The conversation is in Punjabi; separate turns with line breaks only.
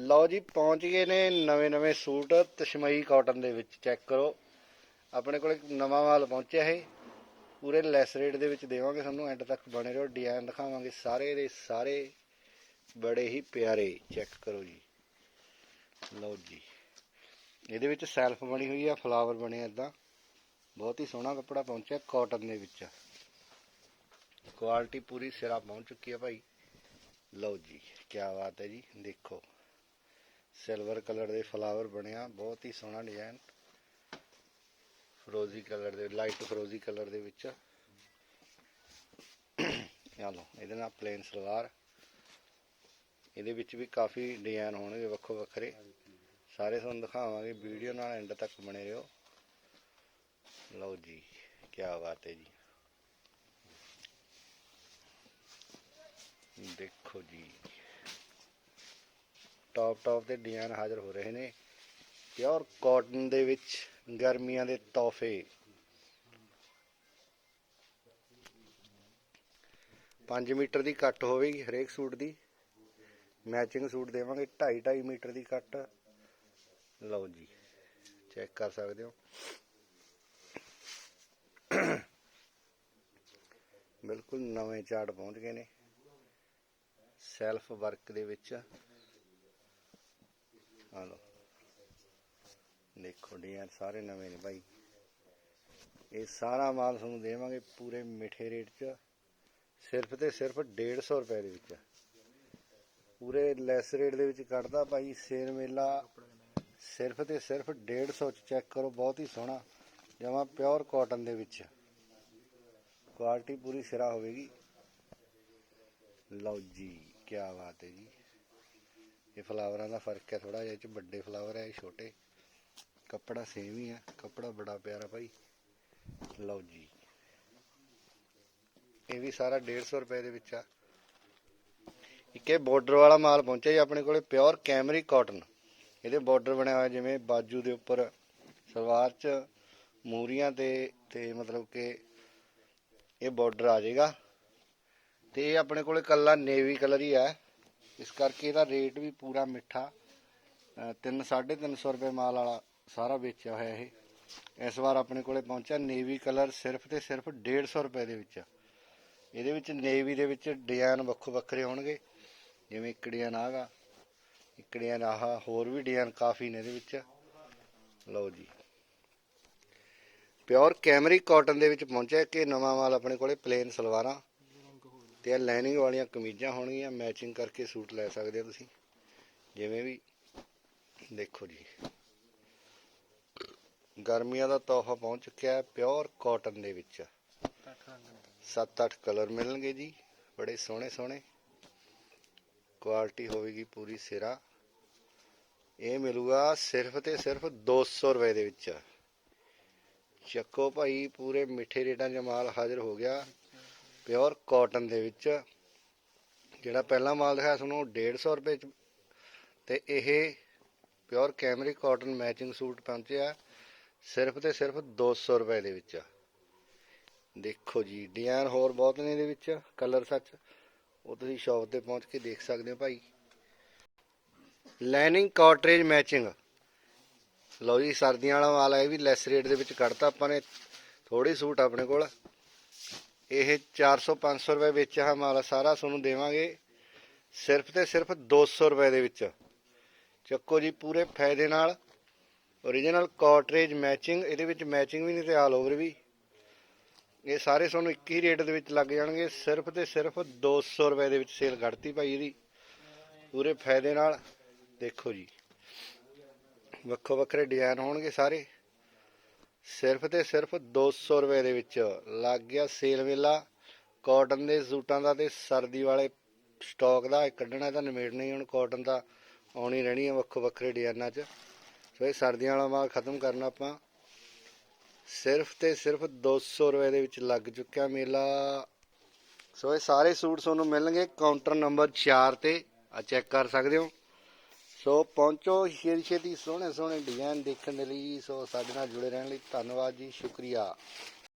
ਲਓ ਜੀ, ਪਹੁੰਚ ਗਏ ਨੇ ਨਵੇਂ ਨਵੇਂ ਸੂਟ, ਤਸ਼ਮਈ ਕਾਟਨ ਦੇ ਵਿੱਚ ਚੈੱਕ ਕਰੋ। ਆਪਣੇ ਕੋਲ ਇੱਕ ਨਵਾਂ ਮਾਲ ਪਹੁੰਚਿਆ ਹੈ। ਪੂਰੇ ਲੈਸ ਰੇਟ ਦੇ ਵਿੱਚ ਦੇਵਾਂਗੇ ਤੁਹਾਨੂੰ ਐਂਡ ਤੱਕ ਬਣੇ ਰਹੋ ਡਿਜ਼ਾਈਨ ਦਿਖਾਵਾਂਗੇ ਸਾਰੇ ਦੇ ਸਾਰੇ, ਬੜੇ ਹੀ ਪਿਆਰੇ ਚੈੱਕ ਕਰੋ ਜੀ। ਲਓ ਜੀ, ਇਹਦੇ ਵਿੱਚ ਸੈਲਫ ਬਣੀ ਹੋਈ ਆ ਫਲਾਵਰ ਬਣੇ ਇਦਾਂ ਬਹੁਤ ਹੀ ਸੋਹਣਾ ਕੱਪੜਾ ਪਹੁੰਚਿਆ ਕਾਟਨ ਦੇ ਵਿੱਚ। ਕੁਆਲਿਟੀ ਪੂਰੀ ਸਿਰਾ ਪਹੁੰਚ ਚੁੱਕੀ ਹੈ ਭਾਈ। ਲਓ ਜੀ ਕੀ ਬਾਤ ਹੈ ਜੀ, ਦੇਖੋ। ਸਿਲਵਰ ਕਲਰ ਦੇ ਫਲਾਵਰ ਬਣਿਆ ਬਹੁਤ ਹੀ ਸੋਹਣਾ ਡਿਜ਼ਾਈਨ ਫਰੋਜ਼ੀ ਕਲਰ ਦੇ ਲਾਈਟ ਫਰੋਜ਼ੀ ਕਲਰ ਦੇ ਵਿੱਚ। ਆ ਲਓ, ਇਹਦੇ ਨਾਲ ਪਲੇਨ ਸਲਵਾਰ। ਇਹਦੇ ਵਿੱਚ ਵੀ ਕਾਫੀ ਡਿਜ਼ਾਈਨ ਹੋਣਗੇ ਵੱਖੋ ਵੱਖਰੇ। ਸਾਰੇ ਤੁਹਾਨੂੰ ਦਿਖਾਵਾਂਗੇ, ਵੀਡੀਓ ਨਾਲ ਐਂਡ ਤੱਕ ਬਣੇ ਰਹੋ। ਲਓ ਜੀ ਕੀ ਬਾਤ ਹੈ ਜੀ। ਦੇਖੋ ਜੀ। ਟੌਪ ਟੌਪ ਤੇ ਡਿਜ਼ਾਈਨ ਹਾਜ਼ਰ ਹੋ ਰਹੇ ਨੇ। ਪਿਓਰ ਕਾਟਨ ਦੇ ਵਿੱਚ ਗਰਮੀਆਂ ਦੇ ਤੋਹਫੇ। 5 ਮੀਟਰ ਦੀ ਕੱਟ ਹੋਵੇਗੀ ਹਰੇਕ ਸੂਟ ਦੀ। ਮੈਚਿੰਗ ਸੂਟ ਦੇਵਾਂਗੇ 2.5 2.5 ਮੀਟਰ ਦੀ ਕੱਟ। ਲਓ ਜੀ ਚੈੱਕ ਕਰ ਸਕਦੇ ਹੋ। ਬਿਲਕੁਲ ਨਵੇਂ ਚਾਰਟ ਪਹੁੰਚ ਗਏ ਨੇ। ਸੈਲਫ ਵਰਕ ਦੇ ਵਿੱਚ। ਆ ਲਓ। ਦੇਖੋ ਡਿਜ਼ਾਈਨ ਸਾਰੇ ਨਵੇਂ ਨੇ ਭਾਈ ਇਹ ਸਾਰਾ ਮਾਲ ਤੁਹਾਨੂੰ ਦੇਵਾਂਗੇ ਪੂਰੇ ਮਿੱਠੇ ਰੇਟ 'ਚ। ਸਿਰਫ ਤੇ ਸਿਰਫ 150 ਰੁਪਏ ਦੇ ਵਿੱਚ। ਪੂਰੇ ਲੈਸ ਰੇਟ ਦੇ ਵਿੱਚ ਕੱਢਦਾ ਭਾਈ ਸੇਲ ਮੇਲਾ। ਸਿਰਫ ਤੇ ਸਿਰਫ 150 ਚ ਚੈੱਕ ਕਰੋ, ਬਹੁਤ ਹੀ ਸੋਹਣਾ। ਜਮਾ ਪਿਓਰ ਕਾਟਨ ਦੇ ਵਿੱਚ। ਕੁਆਲਿਟੀ ਪੂਰੀ ਸਿਰਾ ਹੋਵੇਗੀ। ਲਓ ਜੀ ਕੀ ਬਾਤ ਹੈ ਜੀ। ਇਹ ਫਲਾਵਰਾਂ ਦਾ ਫ਼ਰਕ ਹੈ ਥੋੜਾ ਜਿਹਾ, ਇਹ ਚ ਵੱਡੇ ਫਲਾਵਰ ਹੈ, ਇਹ ਛੋਟੇ। ਕੱਪੜਾ ਸੇਮ ਹੀ ਹੈ, ਕੱਪੜਾ ਬੜਾ ਪਿਆਰਾ ਭਾਈ। ਲਓ ਜੀ। ਇਹ ਵੀ ਸਾਰਾ 150 ਰੁਪਏ ਦੇ ਵਿੱਚ ਆ। ਇੱਕ ਇਹ ਬਾਰਡਰ ਵਾਲਾ ਮਾਲ ਪਹੁੰਚਿਆ ਜੀ ਆਪਣੇ ਕੋਲੇ ਪਿਓਰ ਕੈਮਰੀ ਕਾਟਨ ਇਹਦੇ ਬਾਰਡਰ ਬਣਿਆ ਹੋਇਆ ਜਿਵੇਂ ਬਾਜੂ ਦੇ ਉੱਪਰ, ਸਲਵਾਰ 'ਚ, ਮੂਰੀਆਂ ਤੇ ਤੇ ਮਤਲਬ ਕਿ ਇਹ ਬਾਰਡਰ ਆ ਜਾਏਗਾ। ਤੇ ਇਹ ਆਪਣੇ ਕੋਲੇ ਕੱਲਾ ਨੇਵੀ ਕਲਰ ਹੀ ਹੈ। ਇਸ ਕਰਕੇ ਇਹਦਾ ਰੇਟ ਵੀ ਪੂਰਾ ਮਿੱਠਾ 3 350 ਰੁਪਏ ਮਾਲ ਵਾਲਾ ਸਾਰਾ ਵੇਚਿਆ ਹੋਇਆ ਇਹ। ਇਸ ਵਾਰ ਆਪਣੇ ਕੋਲੇ ਪਹੁੰਚਿਆ ਨੇਵੀ ਕਲਰ ਸਿਰਫ ਤੇ ਸਿਰਫ 150 ਰੁਪਏ ਦੇ ਵਿੱਚ। ਇਹਦੇ ਵਿੱਚ ਨੇਵੀ ਦੇ ਵਿੱਚ ਡਿਜ਼ਾਈਨ ਵੱਖੋ ਵੱਖਰੇ ਹੋਣਗੇ, ਜਿਵੇਂ ਇੱਕ ਡਿਜ਼ਾਈਨ ਆਗਾ, ਇੱਕ ਡਿਜ਼ਾਈਨ ਆਹ, ਹੋਰ ਵੀ ਡਿਜ਼ਾਈਨ ਕਾਫੀ ਨੇ ਇਹਦੇ ਵਿੱਚ। ਲਓ ਜੀ। ਪਿਓਰ ਕੈਮਰੀ ਕਾਟਨ ਦੇ ਵਿੱਚ ਪਹੁੰਚਿਆ ਕਿ ਨਵਾਂ ਮਾਲ ਆਪਣੇ ਕੋਲੇ, ਪਲੇਨ ਸਲਵਾਰਾਂ। ਤੇ ਇਹ ਲਾਈਨਿੰਗ ਵਾਲੀਆਂ ਕਮੀਜ਼ਾਂ ਹੋਣਗੀਆਂ ਮੈਚਿੰਗ ਕਰਕੇ ਸੂਟ ਲੈ ਸਕਦੇ ਹੋ ਤੁਸੀਂ। ਜਿਵੇਂ ਵੀ, ਦੇਖੋ ਜੀ। ਗਰਮੀਆਂ ਦਾ ਤੋਹਫਾ ਪਹੁੰਚ ਚੁੱਕਿਆ ਹੈ ਪਿਓਰ ਕਾਟਨ ਦੇ ਵਿੱਚ। 7-8 ਕਲਰ ਮਿਲਣਗੇ ਜੀ, ਬੜੇ ਸੋਹਣੇ ਸੋਹਣੇ। ਕੁਆਲਿਟੀ ਹੋਵੇਗੀ ਪੂਰੀ ਸਿਰਾ। ਇਹ ਮਿਲੂਗਾ ਸਿਰਫ ਤੇ ਸਿਰਫ 200 ਰੁਪਏ ਦੇ ਵਿੱਚ। ਚੱਕੋ ਭਾਈ, ਪੂਰੇ ਮਿੱਠੇ ਰੇਟਾਂ 'ਚ ਮਾਲ ਹਾਜ਼ਰ ਹੋ ਗਿਆ। ਪਿਓਰ ਕਾਟਨ ਦੇ ਵਿੱਚ, ਜਿਹੜਾ ਪਹਿਲਾ ਮਾਲ ਦਿਖਾਇਆ ਤੁਹਾਨੂੰ 150 ਰੁਪਏ 'ਚ। ਤੇ ਇਹ pure cambric cotton matching suit ਪਹੁੰਚਿਆ, ਸਿਰਫ ਤੇ ਸਿਰਫ 200 ਰੁਪਏ ਦੇ ਵਿੱਚ। ਦੇਖੋ ਜੀ ਡਿਜ਼ਾਈਨ ਹੋਰ ਬਹੁਤ ਨੇ ਇਹਦੇ ਵਿੱਚ, ਕਲਰ ਸੱਚ। ਉਹ ਤੁਸੀਂ ਸ਼ਾਪ ਤੇ ਪਹੁੰਚ ਕੇ ਦੇਖ ਸਕਦੇ ਹੋ ਭਾਈ। ਲਾਈਨਿੰਗ ਕਾਟਰੇਜ ਮੈਚਿੰਗ। ਲਓ ਜੀ, ਸਰਦੀਆਂ ਵਾਲਾ ਮਾਲ ਹੈ ਇਹ ਵੀ ਲੈਸ ਰੇਟ ਦੇ ਵਿੱਚ ਕੱਢਤਾ ਆਪਾਂ ਨੇ। ਥੋੜੇ ਸੂਟ ਆਪਣੇ ਕੋਲ। ਇਹ 400 500 ਰੁਪਏ ਵਿੱਚ ਆ ਮਾਲ ਸਾਰਾ ਤੁਹਾਨੂੰ ਦੇਵਾਂਗੇ। ਸਿਰਫ ਤੇ ਸਿਰਫ 200 ਰੁਪਏ ਦੇ ਵਿੱਚ। ਚੱਕੋ ਜੀ ਪੂਰੇ ਫਾਇਦੇ ਨਾਲ। ਓਰੀਜਨਲ ਕਾਟਰੇਜ ਮੈਚਿੰਗ ਇਹਦੇ ਵਿੱਚ ਮੈਚਿੰਗ ਵੀ ਨਹੀਂ ਤੇ ਆਲ ਓਵਰ ਵੀ। ਇਹ ਸਾਰੇ ਤੁਹਾਨੂੰ ਇੱਕ ਹੀ ਰੇਟ ਦੇ ਵਿੱਚ ਲੱਗ ਜਾਣਗੇ। ਸਿਰਫ ਤੇ ਸਿਰਫ 200 ਰੁਪਏ ਦੇ ਵਿੱਚ ਸੇਲ ਕੱਢਤੀ ਭਾਈ ਇਹਦੀ। ਪੂਰੇ ਫਾਇਦੇ ਨਾਲ। ਦੇਖੋ ਜੀ। ਵੱਖੋ ਵੱਖਰੇ ਡਿਜ਼ਾਈਨ ਹੋਣਗੇ ਸਾਰੇ। ਸਿਰਫ ਤੇ ਸਿਰਫ 200 ਰੁਪਏ ਦੇ ਵਿੱਚ ਲੱਗ ਗਿਆ ਸੇਲ ਮੇਲਾ ਕਾਟਨ ਦੇ ਸੂਟਾਂ ਦਾ ਤੇ ਸਰਦੀ ਵਾਲੇ ਸਟਾਕ ਦਾ, ਇਹ ਕੱਢਣਾ ਤਾਂ ਨਿਮੇੜਨਾ ਹੀ ਹੁਣ ਕਾਟਨ ਦਾ ਆਉਣੀ ਰਹਿਣੀ ਹੈ ਵੱਖੋ ਵੱਖਰੇ ਡਿਜ਼ਾਈਨਾਂ 'ਚ। ਸੋ ਇਹ ਸਰਦੀਆਂ ਵਾਲਾ ਮਾਲ ਖਤਮ ਕਰਨਾ ਆਪਾਂ। ਸਿਰਫ ਤੇ ਸਿਰਫ 200 ਰੁਪਏ ਦੇ ਵਿੱਚ ਲੱਗ ਚੁੱਕਿਆ ਮੇਲਾ। ਸੋ ਇਹ ਸਾਰੇ ਸੂਟ ਤੁਹਾਨੂੰ ਮਿਲਣਗੇ। ਕਾਊਂਟਰ ਨੰਬਰ 4 ਤੇ ਆ ਚੈੱਕ ਕਰ ਸਕਦੇ ਹੋ। ਸੋ ਪਹੁੰਚੋ, ਛੇਤੀ ਛੇਤੀ ਸੋਹਣੇ ਸੋਹਣੇ ਡਿਜ਼ਾਈਨ ਦੇਖਣ ਦੇ ਲਈ, ਸੋ ਸਾਡੇ ਨਾਲ ਜੁੜੇ ਰਹਿਣ ਲਈ ਧੰਨਵਾਦ ਜੀ, ਸ਼ੁਕਰੀਆ।